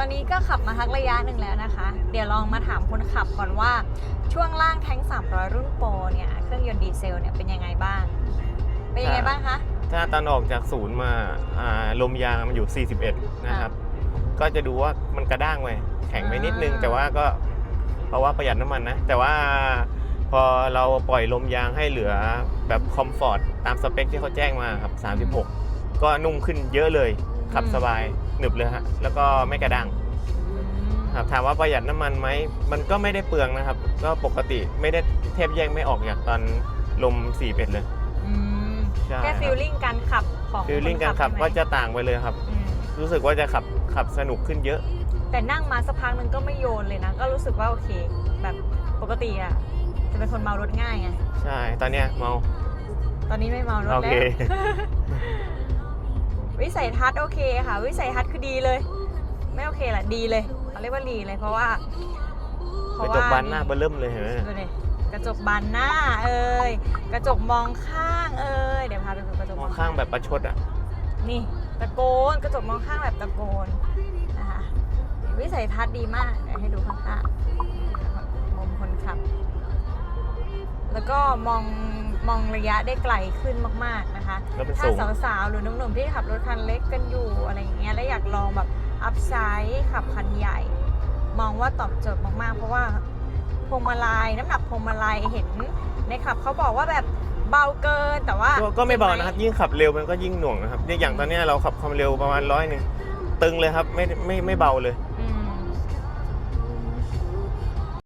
ตอนนี้ก็ขับมาทักระยะหนึ่งแล้วนะคะ เดี๋ยวลองมาถามคนขับก่อนว่าช่วงล่างแท้ง300 รุ่นโปรเนี่ยเครื่องยนต์ดีเซลเนี่ยเป็นยังไงบ้าง เป็นยังไงบ้างคะ ถ้าตอนออกจากศูนย์มาอ่าลมยางมันอยู่ 41 นะครับ ก็จะดูว่ามันกระด้างไปแข็งไปนิดนึงอ่าแต่ว่าก็เพราะว่าประหยัดน้ำมันนะ แต่ว่าพอเราปล่อยลมยางให้เหลือแบบคอมฟอร์ตตามสเปคที่เขาแจ้งมาครับ 36 ก็นุ่มขึ้นเยอะเลย ขับสบายหนึบเลยฮะแล้วก็ไม่กระด้างอืมครับถามว่าประหยัดน้ำมันไหมมันก็ไม่ได้เปลืองนะครับ ก็ปกติไม่ได้เทบแยกไม่ออกจากตอนลม41เลยอืมใช่แค่ฟีลลิ่งการขับของฟิลลิ่งการขับใช่ไหมก็จะต่างไปเลยครับอืมรู้สึกว่าจะขับขับสนุกขึ้นเยอะ แต่นั่งมาสักพักหนึงก็ไม่โยนเลยนะ ก็รู้สึกว่าโอเค แบบปกติอะจะเป็นคนเมารถง่ายไงใช่ ตอนเนี้ยเมา ตอนนี้ไม่เมารถโอแล้เคว วิสัยทัศน์โอเคค่ะ วิสัยทัศน์คือดีเลย ไม่โอเคแหละดีเลยเขาเรียกว่าดีเลยเพราะว่ากระจกบานหน้าเบอร์เริ่มเลยเห็นไหมดูดิกระจกบานหน้าเอ้ยกระจกมองข้างเอ้ยเดี๋ยวพาไปดูกระจกมองข้างแบบประชดอะนี่ตะโกนกระจกมองข้างแบบตะโกนนะคะวิสัยทัศน์ดีมากเดี๋ยวให้ดูข้างๆมุมคนขับ แล้วก็มอง มองระยะได้ไกลขึ้นมาก ๆนะคะ แล้วมันถ้าสูง สาวๆหรือหนุ่มๆที่ขับรถคันเล็กกันอยู่อะไรอย่างเงี้ยแล้วอยากลองแบบอัพไซด์ขับคันใหญ่ มองว่าตอบโจทย์มากๆ เพราะว่าพวงมาลัยน้ำหนักพวงมาลัยเห็นในขับเขาบอกว่าแบบเบาเกินแต่ว่าก็ก็ไม่เบาจงหนะครับ ยิ่งขับเร็วมันก็ยิ่งหน่วงนะครับเนี่ยอย่างตอนเนี้ยเราขับความเร็วประมาณร้อยหนึ่งตึงเลยครับไม่ไม่ไม่เบาเลย